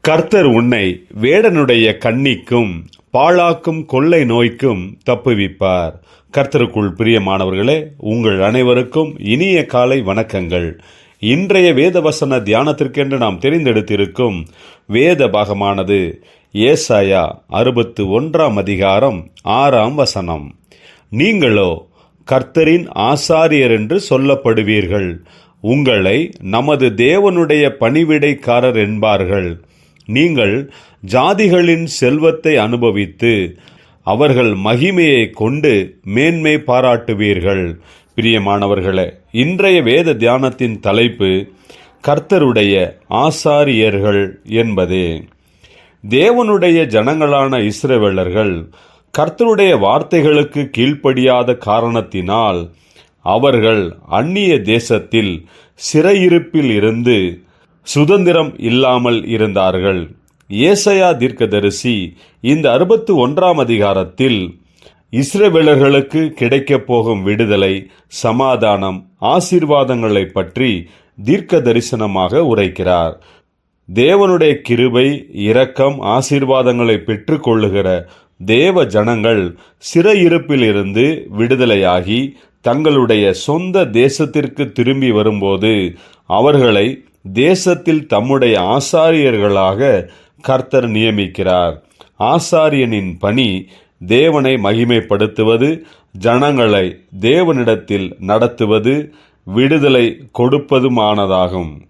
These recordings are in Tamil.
கர்த்தர் உன்னை வேடனுடைய கண்ணிக்கும் பாழாக்கும் கொள்ளை நோய்க்கும் தப்புவிப்பார். கர்த்தருக்குள் பிரியமானவர்களே உங்கள் அனைவருக்கும் இனிய காலை வணக்கங்கள். இன்றைய வேதவசன தியானத்திற்கென்று நாம் தெரிந்தெடுத்திருக்கும் வேத பாகமானது ஏசாயா அறுபத்து ஒன்றாம் அதிகாரம் ஆறாம் வசனம். நீங்களோ கர்த்தரின் ஆசாரியர் என்று சொல்லப்படுவீர்கள். உங்களை நமது தேவனுடைய பணிவிடைக்காரர் என்பார்கள். நீங்கள் ஜாதிகளின் செல்வத்தை அனுபவித்து அவர்கள் மகிமையை கொண்டு மேன்மை பாராட்டுவீர்கள். பிரியமானவர்களே இன்றைய வேத தியானத்தின் தலைப்பு கர்த்தருடைய ஆசாரியர்கள் என்பதே. தேவனுடைய ஜனங்களான இஸ்ரவேலர்கள் கர்த்தருடைய வார்த்தைகளுக்கு கீழ்ப்படியாத காரணத்தினால் அவர்கள் அந்நிய தேசத்தில் சிறையிருப்பில் இருந்து சுதந்திரம் இல்லாமல் இருந்தார்கள். ஏசையா தீர்க்கதரிசி இந்த அறுபத்து ஒன்றாம் அதிகாரத்தில் இஸ்ரவேலர்களுக்கு கிடைக்கப் போகும் விடுதலை சமாதானம் ஆசீர்வாதங்களை பற்றி தீர்க்க தரிசனமாக உரைக்கிறார். தேவனுடைய கிருபை இரக்கம் ஆசீர்வாதங்களை பெற்றுக்கொள்ளுகிற தேவ ஜனங்கள் சிறையிருப்பிலிருந்து விடுதலையாகி தங்களுடைய சொந்த தேசத்திற்கு திரும்பி வரும்போது அவர்களை தேசத்தில் தம்முடைய ஆசாரியர்களாக கர்த்தர் நியமிக்கிறார். ஆசாரியனின் பணி தேவனை மகிமைப்படுத்துவது ஜனங்களை தேவனிடத்தில் நடத்துவது விடுதலை கொடுப்பதுமானதாகும்.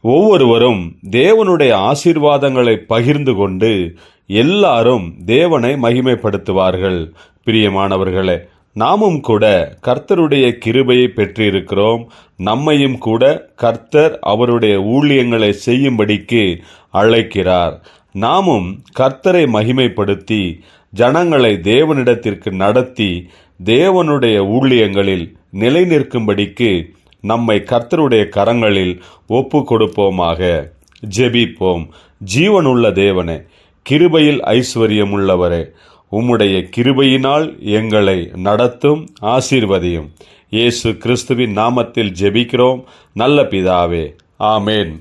ஒவ்வொருவரும் தேவனுடைய ஆசீர்வாதங்களை பகிர்ந்து கொண்டு எல்லாரும் தேவனை மகிமைப்படுத்துவார்கள். பிரியமானவர்களே நாமும் கூட கர்த்தருடைய கிருபையை பெற்றிருக்கிறோம். நம்மையும் கூட கர்த்தர் அவருடைய ஊழியங்களை செய்யும்படிக்கு அழைக்கிறார். நாமும் கர்த்தரை மகிமைப்படுத்தி ஜனங்களை தேவனிடத்திற்கு நடத்தி தேவனுடைய ஊழியங்களில் நிலை நிற்கும்படிக்கு நம்மை கர்த்தருடைய கரங்களில் ஒப்பு கொடுப்போமாக ஜெபிப்போம். ஜீவனுள்ள தேவனே கிருபையில் ஐஸ்வர்யம் உள்ளவரே உம்முடைய கிருபையினால் எங்களை நடத்தும் ஆசீர்வதியும். இயேசு கிறிஸ்துவின் நாமத்தில் ஜெபிக்கிறோம். நல்ல பிதாவே. ஆமேன்.